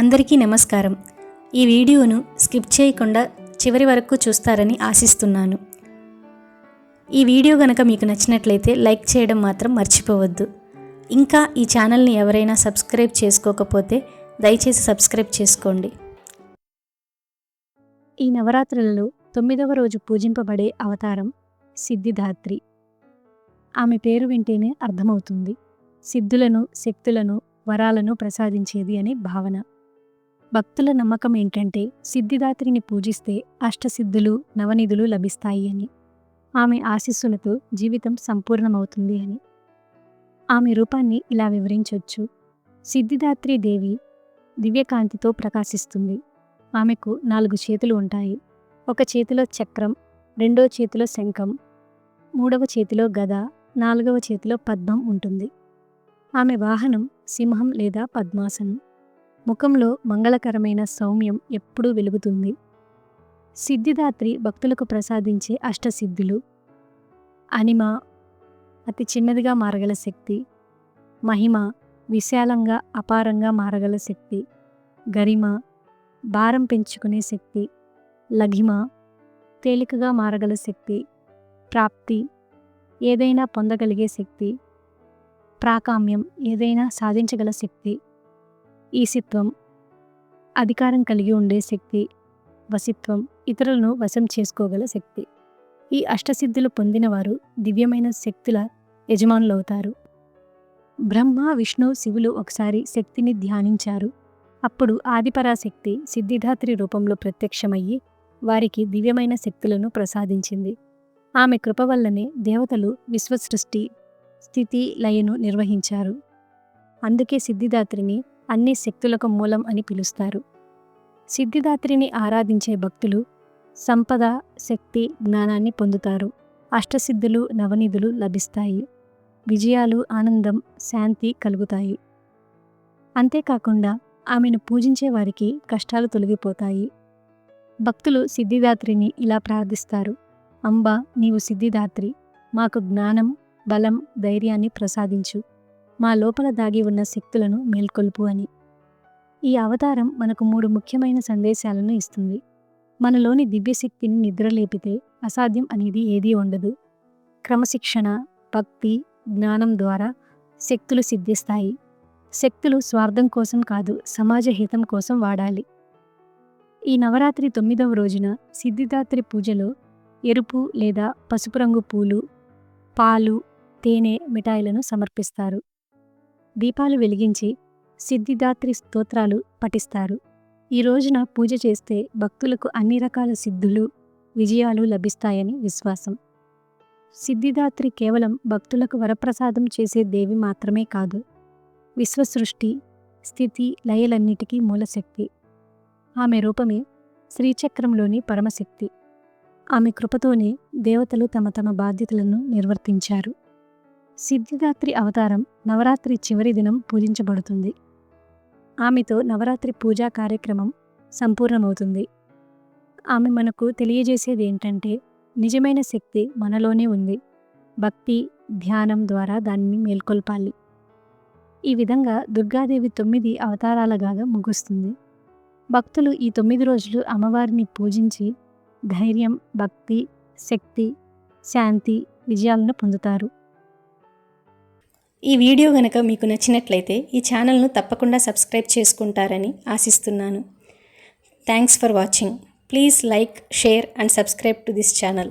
అందరికీ నమస్కారం. ఈ వీడియోను స్కిప్ చేయకుండా చివరి వరకు చూస్తారని ఆశిస్తున్నాను. ఈ వీడియో గనక మీకు నచ్చినట్లయితే లైక్ చేయడం మాత్రం మర్చిపోవద్దు. ఇంకా ఈ ఛానల్ని ఎవరైనా సబ్స్క్రైబ్ చేసుకోకపోతే దయచేసి సబ్స్క్రైబ్ చేసుకోండి. ఈ నవరాత్రులలో తొమ్మిదవ రోజు పూజింపబడే అవతారం సిద్ధిదాత్రి. ఆమె పేరు వింటేనే అర్థమవుతుంది. సిద్ధులను శక్తులను వరాలను ప్రసాదించేది అనే భావన. భక్తుల నమ్మకం ఏంటంటే సిద్ధిదాత్రిని పూజిస్తే అష్టసిద్ధులు నవనిధులు లభిస్తాయి అని. ఆమె ఆశీస్సులతో జీవితం సంపూర్ణమవుతుంది అని. ఆమె రూపాన్ని ఇలా వివరించవచ్చు సిద్ధిదాత్రి దేవి దివ్యకాంతితో ప్రకాశిస్తుంది. ఆమెకు నాలుగు చేతులు ఉంటాయి. ఒక చేతిలో చక్రం రెండో చేతిలో శంఖం మూడవ చేతిలో గద నాలుగవ చేతిలో పద్మం ఉంటుంది. ఆమె వాహనం సింహం లేదా పద్మాసనం. ముఖంలో మంగళకరమైన సౌమ్యం ఎప్పుడూ వెలుగుతుంది. సిద్ధిదాత్రి భక్తులకు ప్రసాదించే అష్టసిద్ధులు. అనిమ అతి చిన్నదిగా మారగల శక్తి. మహిమ విశాలంగా అపారంగా మారగల శక్తి. గరిమ భారం పెంచుకునే శక్తి. లఘిమ తేలికగా మారగల శక్తి. ప్రాప్తి ఏదైనా పొందగలిగే శక్తి. ప్రాకామ్యం ఏదైనా సాధించగల శక్తి. ఈసిత్వం అధికారం కలిగి ఉండే శక్తి వసిత్వం ఇతరులను వశం చేసుకోగల శక్తి. ఈ అష్టసిద్ధులు పొందినవారు దివ్యమైన శక్తుల యజమానులవుతారు. బ్రహ్మ విష్ణు శివులు ఒకసారి శక్తిని ధ్యానించారు. అప్పుడు ఆదిపరాశక్తి సిద్ధిధాత్రి రూపంలో ప్రత్యక్షమయ్యి వారికి దివ్యమైన శక్తులను ప్రసాదించింది. ఆమె కృప వల్లనే దేవతలు విశ్వసృష్టి స్థితి లయను నిర్వహించారు. అందుకే సిద్ధిదాత్రిని అన్ని శక్తులకు మూలం అని పిలుస్తారు. సిద్ధిదాత్రిని ఆరాధించే భక్తులు సంపద శక్తి జ్ఞానాన్ని పొందుతారు. అష్టసిద్ధులు నవనిధులు లభిస్తాయి. విజయాలు ఆనందం శాంతి కలుగుతాయి. అంతేకాకుండా ఆమెను పూజించే వారికి కష్టాలు తొలగిపోతాయి. భక్తులు సిద్ధిదాత్రిని ఇలా ప్రార్థిస్తారు. అంబా నీవు సిద్ధిదాత్రి. మాకు జ్ఞానం బలం ధైర్యాన్ని ప్రసాదించు. మా లోపల దాగి ఉన్న శక్తులను మేల్కొల్పు అని. ఈ అవతారం మనకు మూడు ముఖ్యమైన సందేశాలను ఇస్తుంది. మనలోని దివ్యశక్తిని నిద్రలేపితే అసాధ్యం అనేది ఏదీ ఉండదు. క్రమశిక్షణ భక్తి జ్ఞానం ద్వారా శక్తులు సిద్ధిస్తాయి. శక్తులు స్వార్థం కోసం కాదు సమాజ హితం కోసం వాడాలి. ఈ నవరాత్రి తొమ్మిదవ రోజున సిద్ధిదాత్రి పూజలో ఎరుపు లేదా పసుపు రంగు పూలు పాలు తేనె మిఠాయిలను సమర్పిస్తారు. దీపాలు వెలిగించి సిద్ధిదాత్రి స్తోత్రాలు పఠిస్తారు. ఈ రోజున పూజ చేస్తే భక్తులకు అన్ని రకాల సిద్ధులు విజయాలు లభిస్తాయని విశ్వాసం. సిద్ధిదాత్రి కేవలం భక్తులకు వరప్రసాదం చేసే దేవి మాత్రమే కాదు విశ్వసృష్టి స్థితి లయలన్నిటికీ మూలశక్తి. ఆమె రూపమే శ్రీచక్రంలోని పరమశక్తి. ఆమె కృపతోనే దేవతలు తమ తమ బాధ్యతలను నిర్వర్తించారు. సిద్ధిదాత్రి అవతారం నవరాత్రి చివరి దినం పూజించబడుతుంది. ఆమెతో నవరాత్రి పూజా కార్యక్రమం సంపూర్ణమవుతుంది. ఆమె మనకు తెలియజేసేది ఏంటంటే నిజమైన శక్తి మనలోనే ఉంది. భక్తి ధ్యానం ద్వారా దాన్ని మేల్కొల్పాలి. ఈ విధంగా దుర్గాదేవి తొమ్మిది అవతారాలగా ముగుస్తుంది. భక్తులు ఈ తొమ్మిది రోజులు అమ్మవారిని పూజించి ధైర్యం భక్తి శక్తి శాంతి విజయాలను పొందుతారు. ఈ వీడియో గనక మీకు నచ్చినట్లయితే ఈ ఛానల్ను తప్పకుండా సబ్స్క్రైబ్ చేసుకుంటారని ఆశిస్తున్నాను. Thanks for watching please like share and subscribe to this channel